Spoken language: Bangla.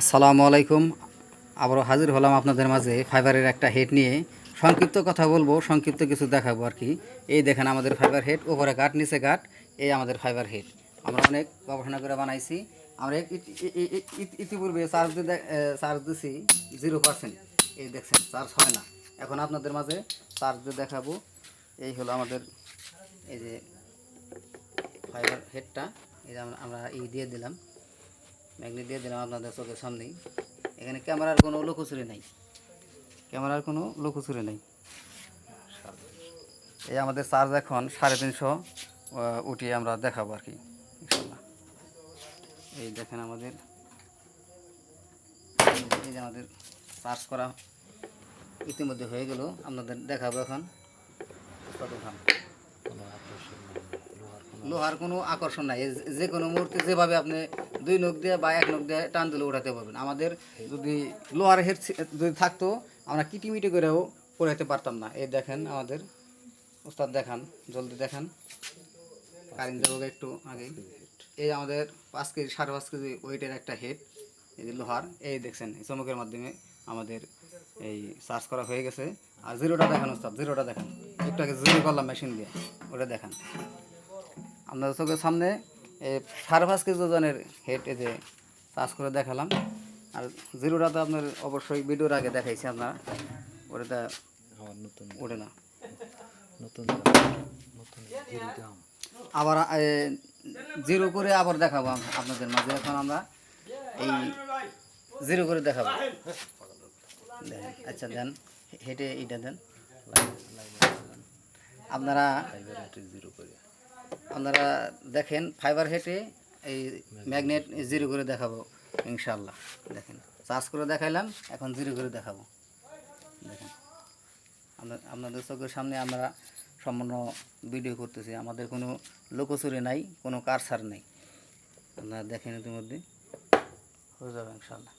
আসসালামু আলাইকুম। আবারও হাজির হলাম আপনাদের মাঝে ফাইবারের একটা হেড নিয়ে। সংক্ষিপ্ত কথা বলব, সংক্ষিপ্ত কিছু দেখাবো আর কি। এই দেখেন আমাদের ফাইবার হেড, উপরে গাঠ নিচে গাঠ এই আমাদের ফাইবার হেড। আমরা অনেক গবেষণা করে বানাইছি। আমরা ইতিপূর্বে চার্জ দিয়ে চার্জ দিছি জিরো পার্সেন্ট। এই দেখছেন, চার্জ হয় না। এখন আপনাদের মাঝে চার্জ দিয়ে দেখাবো। এই হলো আমাদের এই যে ফাইবার হেডটা। এই যে আমরা ই দিয়ে দিলাম। ম্যাগনেট দিয়ে দিলাম আপনাদের চোখের সামনেই। এখানে ক্যামেরার কোনো লুকোচুরি নাই। ক্যামেরার কোনো লুকোচুরি নেই। এই আমাদের চার্জ এখন সাড়ে তিনশো উঠিয়ে আমরা দেখাবো আর কি এই দেখেন আমাদের, এই যে আমাদের চার্জ করা ইতিমধ্যে হয়ে গেল। আপনাদের দেখাবো এখন। কতক্ষণ লোহার কোনো আকর্ষণ নাই। যে কোনো মুহূর্তে যেভাবে আপনি দুই নখ দিয়ে বা এক নখ দিয়ে টান দিলে উঠাতে পারবেন। আমাদের যদি লোহার হেড যদি থাকতো, আমরা কিটিমিটি করেও পড়াইতে পারতাম না। এই দেখেন আমাদের ওস্তাদ দেখান, জলদি দেখান। কারেন্ট দেবো একটু আগে। এই আমাদের পাঁচ কেজি, সাড়ে পাঁচ কেজি ওয়েটের একটা হেড এই যে লোহার, এই দেখছেন, এই চমকের মাধ্যমে আমাদের এই চার্জ করা হয়ে গেছে। আর জিরোটা দেখান ওস্তাদ জিরোটা দেখান। একটু আগে জিরো করলাম মেশিন দিয়ে, ওটা দেখান। আপনাদের চোখের সামনে এই সাড়ে পাঁচ কেজি ওজনের হেড এই যে চার্জ করে দেখালাম। আর জিরোটা তো আপনার অবশ্যই ভিডিওর আগে দেখাইছি আপনারা। ওটা নতুন ওঠে না। নতুন নতুন আবার জিরো করে আবার দেখাবো আপনাদের মাঝে এখন আমরা। এই জিরো করে দেখাবো। আচ্ছা দেন হেঁটে এইটা দেন। আপনারা জিরো করে। আপনারা দেখেন ফাইবার হেঁটে এই ম্যাগনেট জিরো করে দেখাবো ইনশাল্লাহ দেখেন চার্জ করে দেখাইলাম, এখন জিরো করে দেখাবো। দেখেন আপনাদের চোখের সামনে আমরা সম্পূর্ণ ভিডিও করতেছি। আমাদের কোনো লোকচুরি নাই, কোনো কারসার নেই। আপনারা দেখেন ইতিমধ্যে। হয়ে যাবে ইনশাল্লাহ